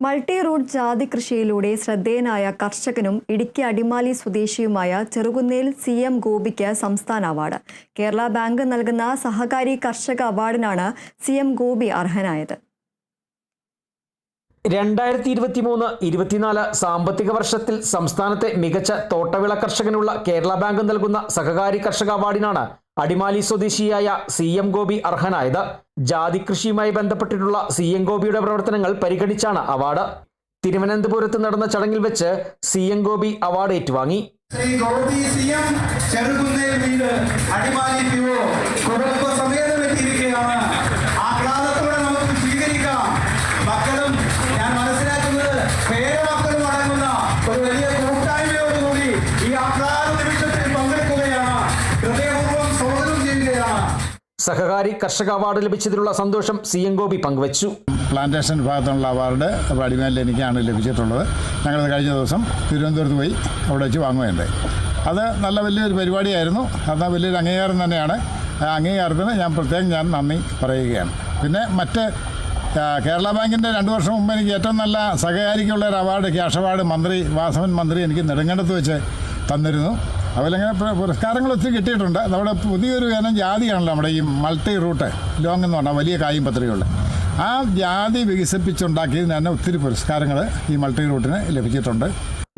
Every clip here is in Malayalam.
മൾട്ടി റൂട്ട് ജാതി കൃഷിയിലൂടെ ശ്രദ്ധേയനായ കർഷകനും ഇടുക്കി അടിമാലി സ്വദേശിയുമായ ചെറുകുന്നേൽ സി എം ഗോപിക്ക് സംസ്ഥാന അവാർഡ്. കേരള ബാങ്ക് നൽകുന്ന സഹകാരി കർഷക അവാർഡിനാണ് സി എം ഗോപി അർഹനായത്. രണ്ടായിരത്തി ഇരുപത്തി മൂന്ന് ഇരുപത്തിനാല് സാമ്പത്തിക വർഷത്തിൽ സംസ്ഥാനത്തെ മികച്ച തോട്ടവിള കർഷകനുള്ള കേരള ബാങ്ക് നൽകുന്ന സഹകാരി കർഷക അവാർഡിനാണ് അടിമാലി സ്വദേശിയായ സി എം ഗോപി അർഹനായത് ജാതി കൃഷിയുമായി ബന്ധപ്പെട്ടിട്ടുള്ള സി എം ഗോപിയുടെ പ്രവർത്തനങ്ങൾ പരിഗണിച്ചാണ് അവാർഡ്. തിരുവനന്തപുരത്ത് നടന്ന ചടങ്ങിൽ വെച്ച് സി എം ഗോപി അവാർഡ് ഏറ്റുവാങ്ങി. ശ്രീ ഗോപി സി എം ചെറുകുന്നേൽ വീട് അടിമാലി പിഒ സഹകാരി കർഷക അവാർഡ് ലഭിച്ചതിലുള്ള സന്തോഷം സി എൻ ഗോപി പങ്കുവച്ചു. പ്ലാന്റേഷൻ വിഭാഗത്തിനുള്ള അവാർഡ് അടിമേലിൽ എനിക്കാണ് ലഭിച്ചിട്ടുള്ളത്. ഞങ്ങൾ കഴിഞ്ഞ ദിവസം തിരുവനന്തപുരത്ത് പോയി അവിടെ വെച്ച് വാങ്ങുകയുണ്ടായി. അത് നല്ല വലിയൊരു പരിപാടിയായിരുന്നു. അത് വലിയൊരു അംഗീകാരം തന്നെയാണ്. ആ അംഗീകാരത്തിന് ഞാൻ പ്രത്യേകം ഞാൻ നന്ദി പറയുകയാണ്. പിന്നെ മറ്റ് കേരള ബാങ്കിന്റെ രണ്ട് വർഷം മുമ്പ് എനിക്ക് ഏറ്റവും നല്ല സഹകാരിക്കുള്ള ഒരു അവാർഡ് ക്യാഷ് അവാർഡ് മന്ത്രി വാസവൻ മന്ത്രി എനിക്ക് നെടുങ്കണ്ടത്ത് വെച്ച് തന്നിരുന്നു. അതുപോലിങ്ങനെ പു- പുരസ്കാരങ്ങൾ ഒത്തിരി കിട്ടിയിട്ടുണ്ട്. നമ്മുടെ പുതിയൊരു ഇനം ജാതിയാണല്ലോ നമ്മുടെ ഈ മൾട്ടി റൂട്ട് ലോങ് എന്ന് പറഞ്ഞാൽ വലിയ കായും പത്രികയുള്ള ആ ജാതി വികസിപ്പിച്ചുണ്ടാക്കിയതിന് തന്നെ ഒത്തിരി പുരസ്കാരങ്ങൾ ഈ മൾട്ടി റൂട്ടിന് ലഭിച്ചിട്ടുണ്ട്.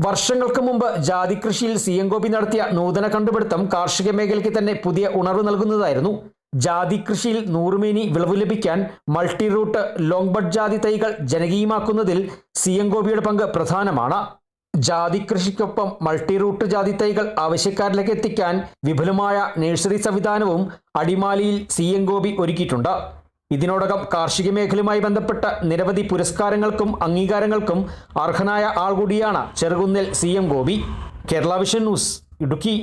വർഷങ്ങൾക്ക് മുമ്പ് ജാതി കൃഷിയിൽ സി എം ഗോപി നടത്തിയ നൂതന കണ്ടുപിടുത്തം കാർഷിക മേഖലയ്ക്ക് തന്നെ പുതിയ ഉണർവ് നൽകുന്നതായിരുന്നു. ജാതി കൃഷിയിൽ നൂറുമേനി വിളവ് ലഭിക്കാൻ മൾട്ടി റൂട്ട് ലോങ് ബഡ് ജാതി തൈകൾ ജനകീയമാക്കുന്നതിൽ സി എം ഗോപിയുടെ പങ്ക് പ്രധാനമാണ്. ജാതി കൃഷിക്കൊപ്പം മൾട്ടി റൂട്ട് ജാതി തൈകൾ ആവശ്യക്കാരിലേക്ക് എത്തിക്കാൻ വിപുലമായ നഴ്സറി സംവിധാനവും അടിമാലിയിൽ സി എം ഗോപി ഒരുക്കിയിട്ടുണ്ട്. ഇതിനോടകം കാർഷിക മേഖലയുമായി ബന്ധപ്പെട്ട നിരവധി പുരസ്കാരങ്ങൾക്കും അംഗീകാരങ്ങൾക്കും അർഹനായ ആൾ കൂടിയാണ് Cherukunnil C M Gopi. Kerala vision news Idukki.